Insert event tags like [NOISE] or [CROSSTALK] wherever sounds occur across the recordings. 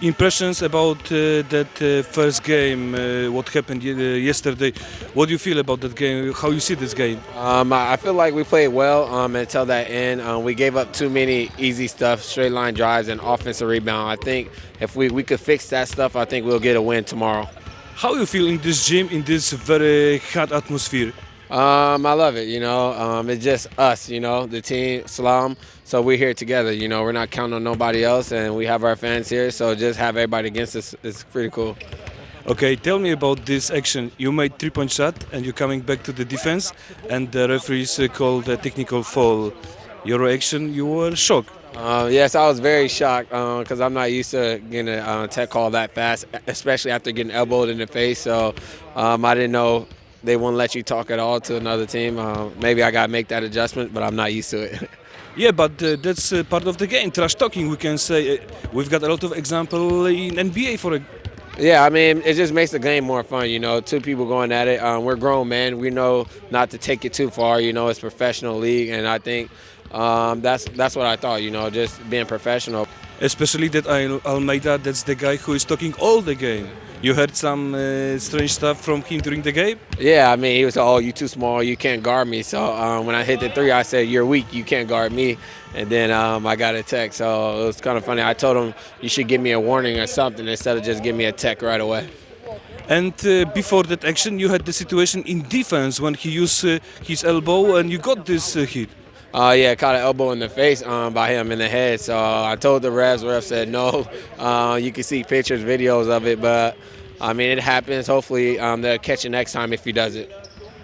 impressions about uh, that uh, first game, uh, what happened uh, yesterday. What do you feel about that game? How you see this game? Um, I I feel like we played well um, until that end. Um, we gave up too many easy stuff, straight line drives, and offensive rebound. I think if we, we could fix that stuff, I think we'll get a win tomorrow. How you feel in this gym in this very hot atmosphere? Um, I love it. You know, um, it's just us. You know, the team, Slam. So we're here together. You know, we're not counting on nobody else, and we have our fans here. So just have everybody against us is pretty cool. Okay, tell me about this action. You made three-point shot and you're coming back to the defense, and the referees uh, called a technical foul. Your reaction, you were shocked. Uh, yes, I was very shocked because I'm not used to getting a uh, tech call that fast, especially after getting elbowed in the face. So um, I didn't know they won't let you talk at all to another team. Uh, maybe I got to make that adjustment, but I'm not used to it. [LAUGHS] Yeah, but uh, that's uh, part of the game. Trash talking, we can say. Uh, we've got a lot of example in NBA for a yeah, I mean, it just makes the game more fun. You know, two people going at it. Um, we're grown men. We know not to take it too far. You know, it's professional league, and I think um, that's that's what I thought. You know, just being professional. Especially that Al- Almeida, that's the guy who is talking all the game. You heard some uh, strange stuff from him during the game? Yeah, I mean, he was, oh, you too small, you can't guard me. So um, when I hit the three, I said, you're weak, you can't guard me. And then um, I got a tech, So it was kind of funny. I told him, you should give me a warning or something instead of just give me a tech right away. And uh, before that action, you had the situation in defense when he used uh, his elbow and you got this uh, hit. Uh, yeah, caught an elbow in the face um, by him in the head. So I told the refs, ref said no. Uh, you can see pictures, videos of it, but I mean, it happens. Hopefully, um, they'll catch it next time if he does it.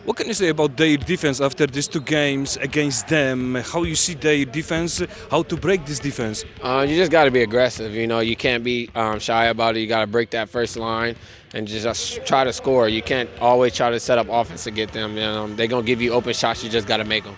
What can you say about their defense after these two games against them? How you see their defense? How to break this defense? Uh, you just got to be aggressive. You know, you can't be um, shy about it. You got to break that first line and just try to score. You can't always try to set up offense to get them. You know, they're gonna give you open shots. You just got to make them.